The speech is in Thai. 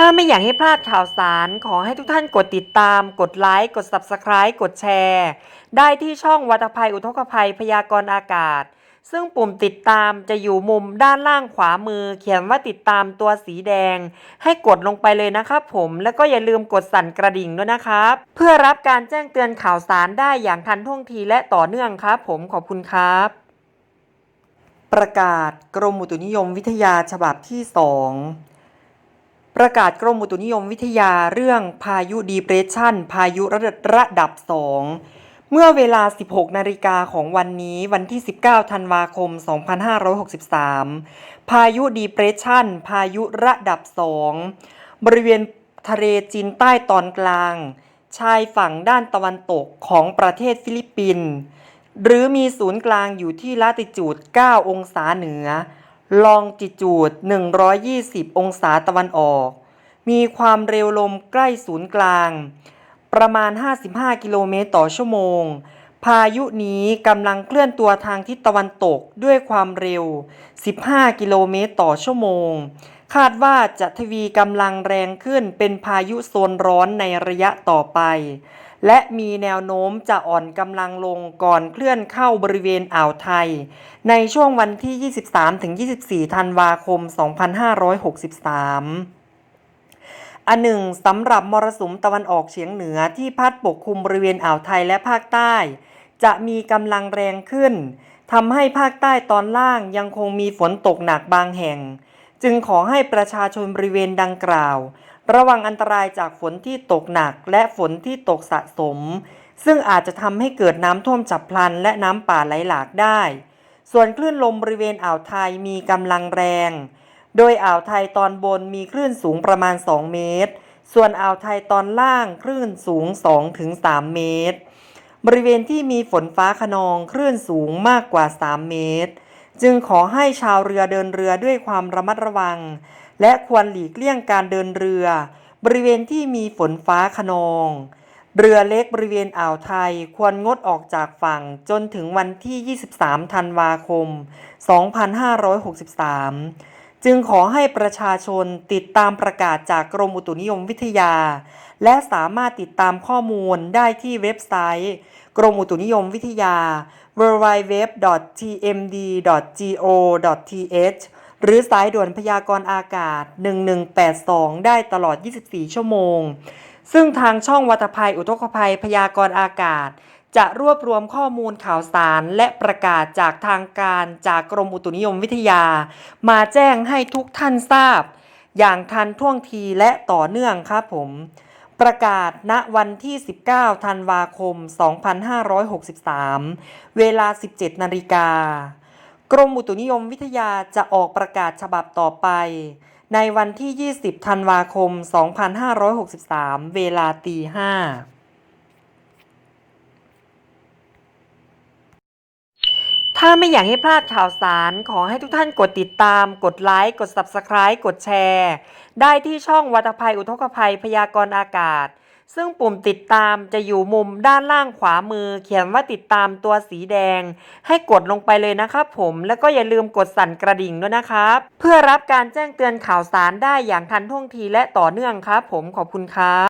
ถ้าไม่อยากให้พลาดข่าวสาร ขอให้ทุกท่านกดติดตาม กดไลค์ กด Subscribe กดแชร์ ได้ที่ช่องวัตภัยอุทกภัยพยากรณ์อากาศ ซึ่งปุ่มติดตามจะอยู่มุมด้านล่างขวามือ เขียนว่าติดตามตัวสีแดง ให้กดลงไปเลยนะครับผมแล้วก็อย่าลืมกดสั่นกระดิ่งด้วยนะครับ เพื่อรับการแจ้งเตือนข่าวสารได้อย่างทันท่วงทีและต่อเนื่องครับ ผมขอบคุณครับ ประกาศกรมอุตุนิยมวิทยาฉบับที่ 2 ประกาศกรมอุตุนิยมวิทยาเรื่องพายุดีเพรสชันพายุระดับระดับ 2 เมื่อเวลา 16 นาฬิกาของวันนี้วันที่ 19 ธันวาคม 2563 พายุดีเพรสชันพายุระดับ 2 บริเวณทะเลจีนใต้ตอนกลาง ชายฝั่งด้านตะวันตกของประเทศฟิลิปปินส์หรือมีศูนย์กลางอยู่ที่ลาติจูด 9 องศาเหนือ ลองจิจูด 120 องศาตะวันออก มีความเร็วลมใกล้ศูนย์กลาง ประมาณ 55 กิโลเมตรต่อชั่วโมง พายุนี้กำลังเคลื่อนตัวทางทิศตะวันตกด้วยความเร็ว 15 กิโลเมตรต่อชั่วโมง คาดว่าจะทวีกำลังแรงขึ้นเป็นพายุโซนร้อนในระยะต่อไป และมีแนวโน้มจะอ่อนกำลังลงก่อนเคลื่อนเข้าบริเวณอ่าวไทย ในช่วงวันที่ 23-24 ธันวาคม 2563อันหนึ่งสำหรับมรสุมตะวันออกเฉียงเหนือที่พัดปกคลุมบริเวณอ่าวไทยและภาคใต้ จะมีกำลังแรงขึ้นทำให้ภาคใต้ตอนล่างยังคงมีฝนตกหนักบางแห่ง จึงขอให้ประชาชนบริเวณดังกล่าว ระวังอันตรายจากฝนที่ตกหนักและฝนที่ตกสะสม ซึ่งอาจจะทำให้เกิดน้ำท่วมฉับพลัน และน้ำป่าไหลหลากได้ ส่วนคลื่นลมบริเวณอ่าวไทยมีกำลังแรง โดยอ่าวไทยตอนบนมีคลื่นสูงประมาณ 2 เมตร ส่วนอ่าวไทยตอนล่างคลื่นสูง 2-3 เมตร บริเวณที่มีฝนฟ้าขนองคลื่นสูงมากกว่า 3 เมตร จึงขอให้ชาวเรือเดินเรือด้วยความระมัดระวัง และควรหลีกเลี่ยงการเดินเรือ บริเวณที่มีฝนฟ้าขนอง เรือเล็กบริเวณอ่าวไทยควรงดออกจากฝั่งจนถึงวันที่ 23 ธันวาคม 2563 จึงขอให้ประชาชนติดตามประกาศจากกรมอุตุนิยมวิทยา และสามารถติดตามข้อมูลได้ที่เว็บไซต์ กรมอุตุนิยมวิทยา www.tmd.go.th หรือสายด่วนพยากรณ์อากาศ 1182 ได้ตลอด 24 ชั่วโมง ซึ่งทางช่องวัตภัยอุทกภัยพยากรณ์อากาศ จะรวบรวมข้อมูลข่าวสารและประกาศจากทางการจากกรมอุตุนิยมวิทยา มาแจ้งให้ทุกท่านทราบ อย่างทันท่วงทีและต่อเนื่องครับผมประกาศณวันที่ 19 ธันวาคม 2563 เวลา 17 นาฬิกา กรมอุตุนิยมวิทยาจะออกประกาศฉบับต่อไป ในวันที่ 20 ธันวาคม 2563 เวลาตีห้าถ้าไม่อยากให้พลาดข่าวสารขอให้ทุกท่านกดติดตาม กดไลค์ กด Subscribe กดแชร์ ได้ที่ช่องวัตภัยอุทกภัยพยากรณ์อากาศ ซึ่งปุ่มติดตามจะอยู่มุมด้านล่างขวามือ เขียนว่าติดตามตัวสีแดง ให้กดลงไปเลยนะครับผมแล้วก็อย่าลืมกดสั่นกระดิ่งด้วยนะครับ เพื่อรับการแจ้งเตือนข่าวสารได้อย่างทันท่วงทีและต่อเนื่องครับผมขอบคุณครับ